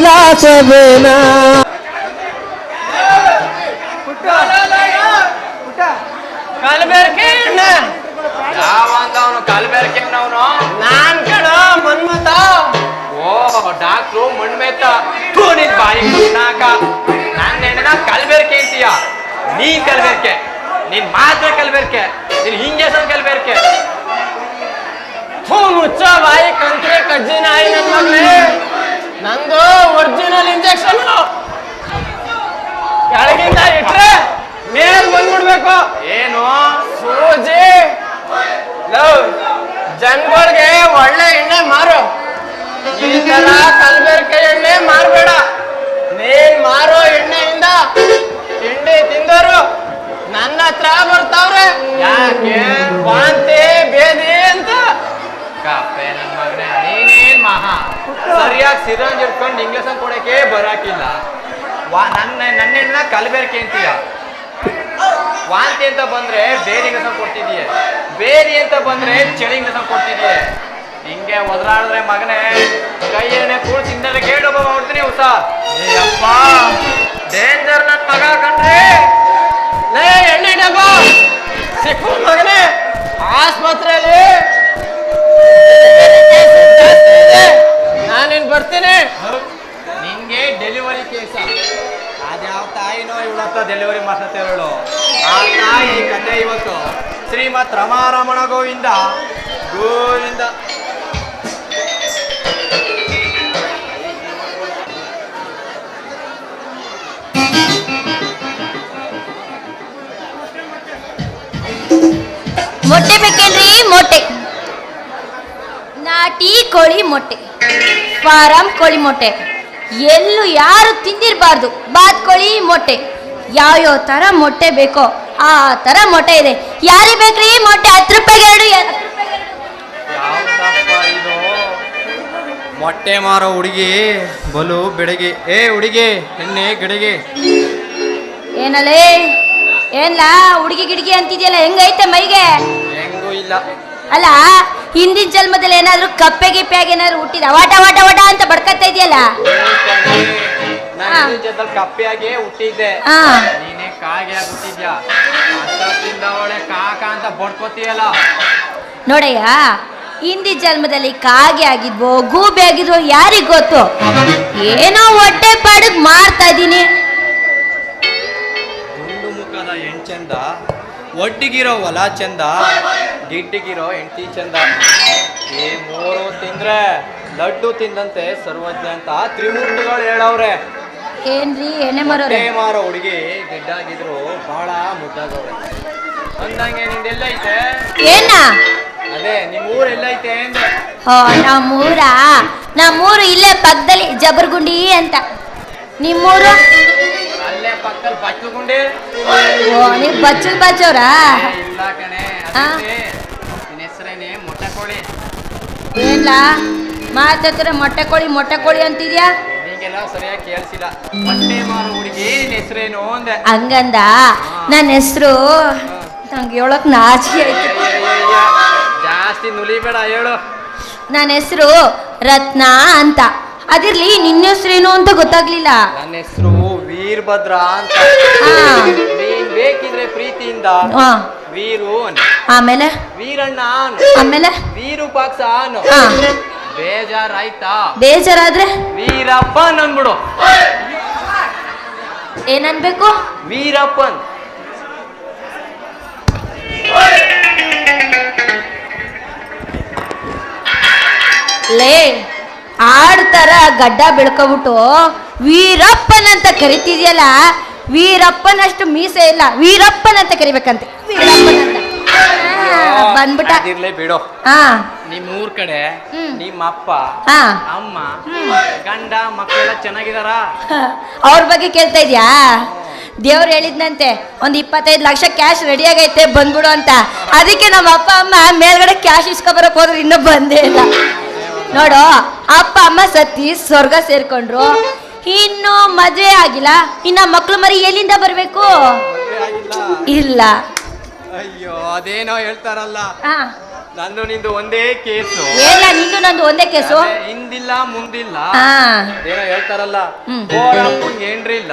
ವಿಲಾಸವೇನ ನಾನ್ ಕಣ ಮನ್ಮತ ಓ ಡಾಕ್ಟ್ರು ಮಣ್ಮೆತ್ತ ನಿನ್ ಬಾಯಿ ನಾಕ ನಾನ್ ನೆನೆನ ಕಲ್ಬೆರ್ಕೆ ಅಂತೀಯ. ನೀನ್ ಕಲ್ಬೆರ್ಕೆ. ನೀನ್ ಮಾತ್ರ ಕಲ್ಬೇರ್ಕೆ. ನೀನ್ ಹಿಂಗೆ ಕಲ್ಬೇರ್ಕೆ. ಥೂ ಮುಚ್ಚ ಬಾಯಿ ಕಂತ್ರೆ ಕಜ್ಜಿ ನಾಯಿ ನನ್ ಮಗ್ನೆ ನಂದು ಒರಿಜಿನಲ್ ಇಂಜೆಕ್ಷನ್ ಕೆಳಗಿಂದ ಇಟ್ರೆ ಮೇಲ್ ಬಂದ್ಬಿಡ್ಬೇಕು. ಏನು? ಸೂಜಿ. ಲವ್. ಜನಗಳಿಗೆ ಒಳ್ಳೆ ಎಣ್ಣೆ ಮಾರು. ಈ ತರ ಕಲ್ಬೆರಕೆ ಎಣ್ಣೆ ಮಾರ್ಬೇಡ. ನೀನ್ ಮಾರೋ ಎಣ್ಣೆಯಿಂದ ತಿಂಡಿ ತಿಂದವರು ನನ್ನ ಹತ್ರ ಬರ್ತಾವ್ರೆ. ಯಾಕೆ? ಸರಿಯಾಗಿ ಸಿರಂಜ್ ಇಟ್ಕೊಂಡು ಇಂಗ್ಲೀಷ್ ಕೊಡಕ್ಕೆ ಬರಾಕಿಲ್ಲ. ವಾ, ನನ್ನ ನನ್ನೆಣ್ಣ ಕಲಬೇರಿಕೆ ಅಂತೀಯ? ವಾಂತಿ ಅಂತ ಬಂದ್ರೆ ಬೇರೆ ಇಂಗ್ಲೀಷ್ ಕೊಡ್ತಿದೀಯ. ಬೇರೆ ಅಂತ ಬಂದ್ರೆ ಚಳಿ ಇಂಗ್ಲೀಷ್ ಕೊಡ್ತಿದೀಯ. ಹಿಂಗೆ ಒದರಾಡಿದ್ರೆ ಮಗನೇ ಕೈ ಎಣ್ಣೆ ಕೂಡ ತಿಂದರೆ ಕೇಳೋಬ್ಬ ಮಾಡ್ತೀನಿ ಹೊಸ ಅಪ್ಪ ತಾಯಿನೋ ಇವಳತ್ತ ಡೆಲಿವರಿ ಮಾಡ್ಸತ್ತೆ ಇವಳು ಆ ತಾಯಿ ಕತೆ ಇವತ್ತು ಶ್ರೀಮತ್ ರಮಾರಮಣ ಗೋವಿಂದ ಗೋವಿಂದ. ಮೊಟ್ಟೆ ಬೇಕೇನ್ರಿ? ಮೊಟ್ಟೆ. ನಾಟಿ ಕೋಳಿ ಮೊಟ್ಟೆ. ಫಾರಂ ಕೋಳಿ ಮೊಟ್ಟೆ. ಎಲ್ಲೂ ಯಾರು ತಿಂದಿರಬಾರ್ದು. ಬಾತ್ಕೋಳಿ ಮೊಟ್ಟೆ. ಯಾವ್ಯಾವ ಥರ ಮೊಟ್ಟೆ ಬೇಕೋ ಆ ಥರ ಮೊಟ್ಟೆ ಇದೆ. ಯಾರಿಗೆ ಬೇಕ್ರಿ ಮೊಟ್ಟೆ? ಹತ್ತು ರೂಪಾಯಿಗೆ ಎರಡು. ಮೊಟ್ಟೆ ಮಾರೋ ಹುಡುಗಿ ಬಲು ಬೆಡಗಿ. ಏ ಹುಡುಗಿ ಎಣ್ಣೆ ಗಿಡಗಿ. ಏನಲ್ಲೇ ಏನ್ಲಾ? ಹುಡುಗಿ ಗಿಡಗಿ ಅಂತಿದ್ಯಲ್ಲ ಹೆಂಗೈತೆ ಮೈಗೆ? ಹೆಂಗೂ ಇಲ್ಲ. ಅಲ್ಲ ಹಿಂದಿನ ಜನ್ಮದಲ್ಲಿ ಏನಾದ್ರು ಕಪ್ಪೆ ಗಿಪ್ಪೆ ಆಗಿ ಏನಾದ್ರು ಹುಟ್ಟಿದ? ವಾಟ ವಾಟ ವಾಟ ಅಂತ ಬಡ್ಕತ್ತಾ ಇದೆಯಲ್ಲ ನಾನು ಜೊತೆ ಕಪ್ಪೆಯಾಗಿ ಹುಟ್ಟಿದ್ದೆ. ಹಾ. ನೀನೇ ಕಾಗೆ ಆಗಿ ಹುಟ್ಟಿದ್ಯಾ ಅಷ್ಟೊತ್ತಿಂದ ಅವಳೆ ಕಾಕ ಅಂತ ಬಡ್ಕೋತೀಯಲ್ಲ. ನೋಡಯ್ಯ ಹಿಂದಿ ಜನ್ಮದಲ್ಲಿ ಕಾಗೆ ಆಗಿದ್ವೋ ಗೂಬೆ ಆಗಿದ್ವೋ ಯಾರಿಗ್ ಗೊತ್ತು? ಏನೋ ಹೊಟ್ಟೆ ಪಾಡಕ್ ಮಾಡ್ತಾ ಇದ್ದೀನಿ. ಮುಖದ ಹೆಣ್ ಚಂದ ಒಡ್ಡಿಗಿರೋ ಹೊಲ ಚಂದ ಗಿಡ್ಡಿಗಿರೋ ಹೆಂಡತಿ ಚಂದ. ಈ ಮೂರು ತಿಂದ್ರೆ ಲಡ್ಡು ತಿಂದಂತೆ ಸರ್ವಜ್ಞ ಅಂತ ತ್ರಿಮೂರ್ತಿಗಳು ಹೇಳವ್ರೆ. ಏನ್ರಿ ಎಣ್ಣೆ ಮಾರೋ ಏ ಮಾರೋ ಹುಡುಗಿ ಗಿಡ್ಡಾಗಿದ್ರು ಬಹಳ ಮುದ್ದಾಗವ್ರೆ ಅಂದಂಗೆ ನಿಂದೆಲ್ಲ ಐತೆ ಏನ? ಅದೇ ನಿಮ್ ಊರ್ ಎಲ್ಲೈತೆ ಅಂದೆ. ಓ ನಮ್ಮೂರ? ನಮ್ಮೂರು ಇಲ್ಲೇ ಪಕ್ಕದಲ್ಲಿ ಜಬರ್ಗುಂಡಿ ಅಂತ. ನಿಮ್ಮೂರು? ಅಲ್ಲೇ ಪಕ್ಕದಲ್ಲಿ ಬಚ್ಚಲ್ಗುಂಡಿ ಓ ನೀವು ಬಚ್ಚಲ್ ಬಚ್ಚವ್ರಾ ಇಲ್ಲ ಕಣೆ. ನಿನ್ನ ಹೆಸರೇನೆ? ಮೊಟ್ಟೆ ಕೋಳಿ ಏನ್ಲಾ? ಮಾತಾಡ್ತಾರೆ ಮೊಟ್ಟೆ ಕೋಳಿ ಮೊಟ್ಟೆ ಕೋಳಿ ಅಂತಿದ್ಯಾ? ನಿಂಗೆಲ್ಲ ಸರಿಯಾಗಿ ಕೇಳಿಸಿಲ್ಲ. ಮೊಟ್ಟೆ ಮಾರೋ ಹುಡುಗಿ ನಿನ್ನ ಹೆಸರೇನು ಅಂದೆ. ಹಂಗಂದ? ನನ್ನ ಹೆಸರು ನಂಗೆ ಹೇಳಕ್ ನಾಚಿ ಆಯ್ತು. ಜಾಸ್ತಿ ನುಲಿಬೇಡ ಹೇಳು. ನನ್ನ ಹೆಸರು ರತ್ನ ಅಂತ. ಅದಿರ್ಲಿ ನಿನ್ನ ಹೆಸರೇನು ಅಂತ ಗೊತ್ತಾಗ್ಲಿಲ್ಲ. ನನ್ನ ಹೆಸರು ವೀರಭದ್ರ ಅಂತ. ಹಾ. ನೀನ್ ಬೇಕಿದ್ರೆ ಪ್ರೀತಿಯಿಂದ ಹಾ. ವೀರು ಆಮೇಲೆ? ವೀರಣ್ಣ ಆಮೇಲೆ? ವೀರೂಪಾಕ್ಷ ಅನ್ನು ಹಾ. ಬೇಜಾರಾಯ್ತಾ. ಬೇಜಾರಾದ್ರೆ? ವೀರಪ್ಪನ್ ಅಂದ್ಬಿಡು. ಏನನ್ಬೇಕು? ವೀರಪ್ಪನ್. ಲೇ ಆಡ್ತಾರ ಗಡ್ಡ ಬೆಳ್ಕೊಬಿಟ್ಟು ವೀರಪ್ಪನ್ ಅಂತ ಕರಿತಿದ್ಯಲ್ಲ ವೀರಪ್ಪನಷ್ಟು ಮೀಸೆ ಇಲ್ಲ. ವೀರಪ್ಪನ ಅಂತ ಕರಿಬೇಕಂತೆ ವೀರಪ್ಪನ ಅಂತ ಬಂದ್ಬಿಟ್ಟ. ಅದಿರ್ಲೇ ಬಿಡು. ಹಾ ನಿಮ್ ಊರ್ ಕಡೆ. ನಿಮ್ಮ ಅಪ್ಪ ಹಾ ಅಮ್ಮ ಗಂಡ ಮಕ್ಕಳೆಲ್ಲ ಚೆನ್ನಾಗಿದಾರ? ಅವ್ರ ಬಗ್ಗೆ ಕೇಳ್ತಾ ಇದ್ಯಾ? ದೇವ್ರು ಹೇಳಿದ್ನಂತೆ ಒಂದು ಇಪ್ಪತ್ತೈದು ಲಕ್ಷ ಕ್ಯಾಶ್ ರೆಡಿ ಆಗೈತೆ ಬಂದ್ಬಿಡು ಅಂತ. ಅದಕ್ಕೆ ನಮ್ಮ ಅಪ್ಪ ಅಮ್ಮ ಮೇಲ್ಗಡೆ ಕ್ಯಾಶ್ ಇಸ್ಕೊಬರಕ್ ಹೋದ್ರೆ ಇನ್ನೂ ಬಂದೇ ಇಲ್ಲ. ನೋಡು ಅಪ್ಪ ಅಮ್ಮ ಸತ್ತಿ ಸ್ವರ್ಗ ಸೇರ್ಕೊಂಡ್ರು. ಇನ್ನು ಮದುವೆ ಆಗಿಲ್ಲ? ಇನ್ನ ಮಕ್ಳು ಮರಿ ಎಲ್ಲಿಂದ ಬರಬೇಕು? ಇಲ್ಲ. ಅಯ್ಯೋ ಅದೇನೋ ಹೇಳ್ತಾರಲ್ಲ. ಹಾ. ನಂದು ನಿಂದು ಒಂದೇ ಕೇಸು. ಏನ ನಿಂದು ನಂದು ಒಂದೇ ಕೇಸು? ಹಿಂದಿಲ್ಲ ಮುಂದಿಲ್ಲ. ಹಾ. ಏನೋ ಹೇಳ್ತಾರಲ್ಲ. ಹ್ಮ್. ಏನ್ರಿಲ್ಲ.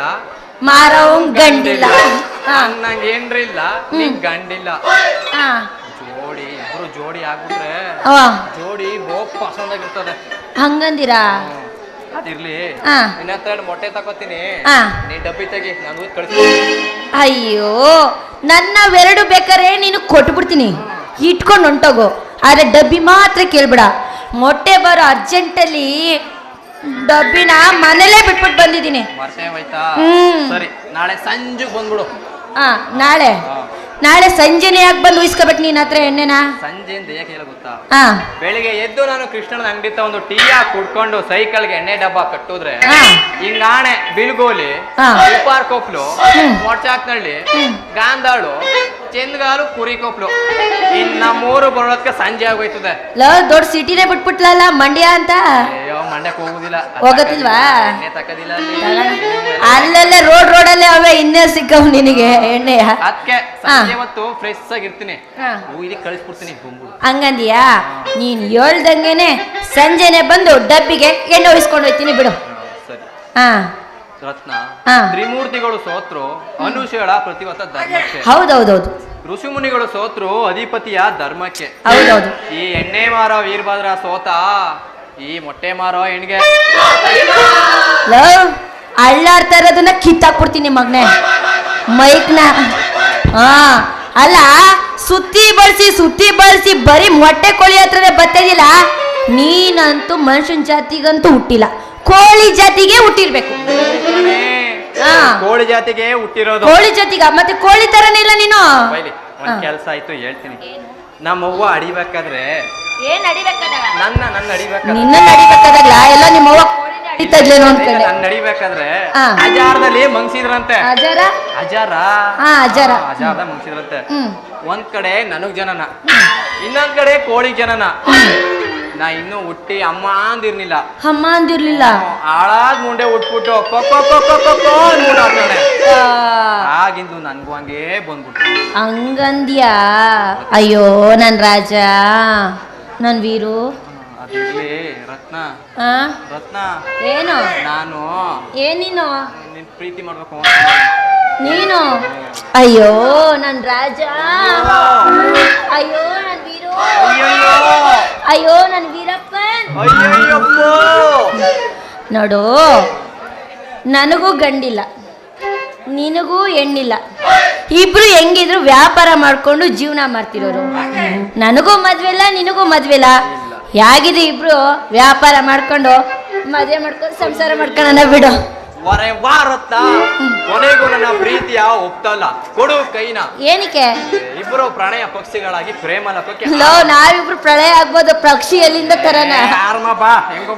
ಮಾರವ್ ಗಂಡಿಲ್ಲ. ಹಾ. ನಂಗ್ ಏನ್ರಿಲ್ಲ. ನಿಂಗ್ ಗಂಡಿಲ್ಲ. ಹಾ. ಜೋಡಿ ಇಬ್ರು ಜೋಡಿ ಆಗ್ಬಿಟ್ರೆ ಅವ ಜೋಡಿ ಬೋಪ್ ಪಸಂದಾಗಿರ್ತದೆ. ಹಂಗಂದಿರಾ? ಅದಿರ್ಲಿ. ಹಾ. ನಿನ್ನ ಎರಡು ಮೊಟ್ಟೆ ತಗೋತೀನಿ. ಹಾ. ನೀ ಡಬ್ಬಿ ತೆಗಿ ನಾನು ಊದ್ ಕಳಿಸ್ತೀನಿ. ಅಯ್ಯೋ ನನ್ನವೆರಡು ಬೇಕಾರೆ ನೀನು ಕೊಟ್ಬಿಡ್ತೀನಿ. ಇಟ್ಕೊಂಡು ಹೊಂಟೋಗು. ಆದ್ರೆ ಡಬ್ಬಿ ಮಾತ್ರ ಕೇಳ್ಬಿಡ. ಮೊಟ್ಟೆ ಬರೋ ಅರ್ಜೆಂಟಲ್ಲಿ ಡಬ್ಬಿನ ಮನೇಲೇ ಬಿಟ್ಬಿಟ್ಟು ಬಂದಿದ್ದೀನಿ. ಮರ್ತೇ ಹೋಯ್ತಾ? ಹ್ಮ್. ಸರಿ ನಾಳೆ ಸಂಜೆಗ್ ಬಂದ್ಬಿಡು. ಹಾ ನಾಳೆ? ಹಾ. ನಾಳೆ ಸಂಜೆನೆ ಯಾಕೆ ಬಂದು ಉಯಿಸ್ಕೋಬೇಕು ನೀನ್ ಹತ್ರ ಎಣ್ಣೆನ? ಸಂಜೆಯಿಂದ ಏಕೆ ಹೇಳ ಗೊತ್ತಾ? ಹಾ. ಬೆಳಿಗ್ಗೆ ಎದ್ದು ನಾನು ಕೃಷ್ಣನ ಅಂಗಡಿ ಒಂದು ಟೀ ಕುಡ್ಕೊಂಡು ಸೈಕಲ್ಗೆ ಎಣ್ಣೆ ಡಬ್ಬ ಕಟ್ಟುದ್ರೆ ಹಾ. ಹಿಂಗಾಣೆ ಬಿಲ್ಗೋಲಿ ಹಾ. ಕೊಪ್ಲು ಮೊಟ್ಟಾಕ್ನಳ್ಳಿ. ಗಾಂಧಾಳು ಚೆಂದಗಾಲು ಕುರಿ ಕೊಪ್ಲು. ಇನ್ನ ಮೂರು ಬರೋದಕ್ಕೆ ಸಂಜೆ ಆಗೋಯ್ತದೆ. ಲ ದೊಡ್ಡ ಸಿಟಿನೇ ಬಿಟ್ಬಿಟ್ಲಲ್ಲ ಮಂಡ್ಯ ಅಂತ? ಮಂಡ್ಯಕ್ಕೆ ಹೋಗುದಿಲ್ಲ. ಹೋಗತ್ತಿಲ್ವಾ? ಎಣ್ಣೆ ತಕ್ಕದಿಲ್ಲ ಅಲ್ಲಿ ಅಲ್ಲಲ್ಲೇ ರೋಡ್ ರೋಡಲ್ಲೇ ಅವೇ ಇನ್ನೇ ಸಿಕ್ಕವ್ ನಿನಗೆ ಎಣ್ಣೆ ಅದಕ್ಕೆ ಸಂಜೆ ಹೊತ್ತು ಫ್ರೆಶ್ ಆಗಿರ್ತೀನಿ ಹಾ. ಇದಕ್ಕೆ ಕಳಿಸ್ಬಿಡ್ತೀನಿ ಹಂಗಂದಿಯಾ? ನೀನ್ ಹೇಳ್ದಂಗೆನೆ ಸಂಜೆನೆ ಬಂದು ಡಬ್ಬಿಗೆ ಎಣ್ಣೆ ಉಯಿಸ್ಕೊಂಡು ಹೋಯ್ತೀನಿ ಬಿಡು. ಸರಿ. ಹಾ. ರತ್ನ ಹಾ. ತ್ರಿಮೂರ್ತಿಗಳು ಸೋತ್ರು ಅನುಷೇಳ ಪ್ರತಿವತ ಧರ್ಮಕ್ಕೆ. ಹೌದೌದೌದು. ಋಷಿಮುನಿಗಳು ಸೋತ್ರು ಅಧಿಪತಿಯ ಧರ್ಮಕ್ಕೆ. ಹೌದೌದು. ಈ ಎಣ್ಣೆ ಮಾರ ವೀರಭದ್ರ ಸೋತ? ಈ ಮೊಟ್ಟೆ ಮಾರೋ ಹೆಣ್ಗೆ. ಅಳ್ಳಾಡ್ತಾ ಇರೋದನ್ನ ಕಿತ್ತಾಕ್ಬಿಡ್ತೀನಿ ಮಗ್ನೆ. ಮೈಕ್ನ ಹಾ ಅಲ್ಲ ಸುತ್ತಿ ಬಳಸಿ ಸುತ್ತಿ ಬಳಸಿ ಬರೀ ಮೊಟ್ಟೆ ಕೋಳಿ ಹತ್ರನೇ ಬರ್ತಿದಿಲ್ಲ ನೀನಂತೂ ಮನುಷ್ಯನ ಜಾತಿಗಂತೂ ಹುಟ್ಟಿಲ್ಲ. ಕೋಳಿ ಜಾತಿಗೆ ಹುಟ್ಟಿರ್ಬೇಕು. ಕೋಳಿ ಜಾತಿಗೆ ಹುಟ್ಟಿರೋದು. ಕೋಳಿ ಜಾತಿಗ ಮತ್ತೆ ಕೋಳಿ ತರನೇ ಇಲ್ಲ ನೀನು. ಕೆಲಸ. ಆಯ್ತು ಹೇಳ್ತೀನಿ. ನಮ್ಮವ್ವ ಅಡಿಬೇಕಾದ್ರೆ ಏನ್ ನನ್ನ ನನ್ನ ಅಡಿಬೇಕಾದ್ರೆ. ನಿನ್ನ ನಡಿಬೇಕಾದಾಗ್ಲ ಎಲ್ಲ ನಿಮ್ಮ ಅವ್ವ ಕೋಳಿನೇ ಅಡಿತಾ ಇದ್ಲೇನೋ ಅನ್ಕೊಂಡೆ ನನ್ನ ನಡಿಬೇಕಾದ್ರೆ ಹಾ. ಹಜಾರದಲ್ಲಿ ಮಂಗ್ಸಿದ್ರಂತೆ. ಅಜಾರ? ಅಜಾರ? ಹಾ, ಅಜಾರ. ಅಜಾರದ ಮಂಗ್ಸಿದ್ರಂತೆ. ಹ್ಮ್. ಒಂದ್ ಕಡೆ ನನಗ್ ಜನನ ಇನ್ನೊಂದ್ ಕಡೆ ಕೋಳಿ ಜನನ. ನಾ ಇನ್ನೂ ಹುಟ್ಟಿ ಅಮ್ಮ ಅಂದಿರ್ಲಿಲ್ಲ. ಅಮ್ಮ ಅಂದಿರ್ಲಿಲ್ಲ. ಹಾಳಾಗ್ ಮುಂಡೆ ಉಟ್ಬಿಟ್ಟು ಕೊಕ್ಕೋ ಕೊಕ್ಕೋ ಕೊಕ್ಕೋ ಅಂದ್ಬಿಟ್ಟಾಡ್ತಾನೆ ಆಗಿಂದು ನನ್ಗೂ ಹಂಗೆ ಬಂದ್ಬಿಟ್ಟು ಹಂಗಂದ್ಯಾ? ಅಯ್ಯೋ ನನ್ ರಾಜ. ನನ್ ವೀರು. ಅದಿರ್ಲಿ ರತ್ನ. ಆ? ರತ್ನ. ಏನು? ನಾನು. ಏನಿನು ನಿನ್? ಪ್ರೀತಿ ಮಾಡ್ಬೇಕು ಅಂತ ನೀನು? ಅಯ್ಯೋ ನನ್ ರಾಜ. ಅಯ್ಯೋ ನನ್ ವೀರು. ಅಯ್ಯಯ್ಯೋ. ಅಯ್ಯೋ ನನ್ ವೀರಪ್ಪನ್. ಅಯ್ಯಯ್ಯಪ್ಪ. ನೋಡು ನನಗೂ ಗಂಡಿಲ್ಲ. ನಿನಗೂ ಹೆಣ್ಣಿಲ್ಲ. ಇಬ್ರು ಹೆಂಗಿದ್ರು ವ್ಯಾಪಾರ ಮಾಡ್ಕೊಂಡು ಜೀವನ ಮಾಡ್ತಿರೋರು. ನನಗೂ ಮದ್ವೆ ಇಲ್ಲ ನಿನಗೂ ಮದ್ವೆ ಇಲ್ಲ. ಯಾಗಿದೆ ಇಬ್ರು ವ್ಯಾಪಾರ ಮಾಡ್ಕೊಂಡು ಮದ್ವೆ ಮಾಡ್ಕೊಂಡು ಸಂಸಾರ ಮಾಡ್ಕೊಳ್ಳೋಣ ಬಿಡು. ಕೊನೆಗೂ ನನ್ನ ಪ್ರೀತಿಯ ಒಪ್ತಲ್ಲ ಕೊಡು ಕೈನ. ಏನಕ್ಕೆ? ಇಬ್ಬರು ಪ್ರಣಯ ಪಕ್ಷಿಗಳಾಗಿ ಪ್ರೇಮ ಲೋಕಕ್ಕೆ ಲೋ ನಾವಿಬ್ರು ಪ್ರಳಯ ಆಗ್ಬೋದು ಪಕ್ಷಿ ಎಲ್ಲಿಂದ ತರನ ಹೆಂಗೋ.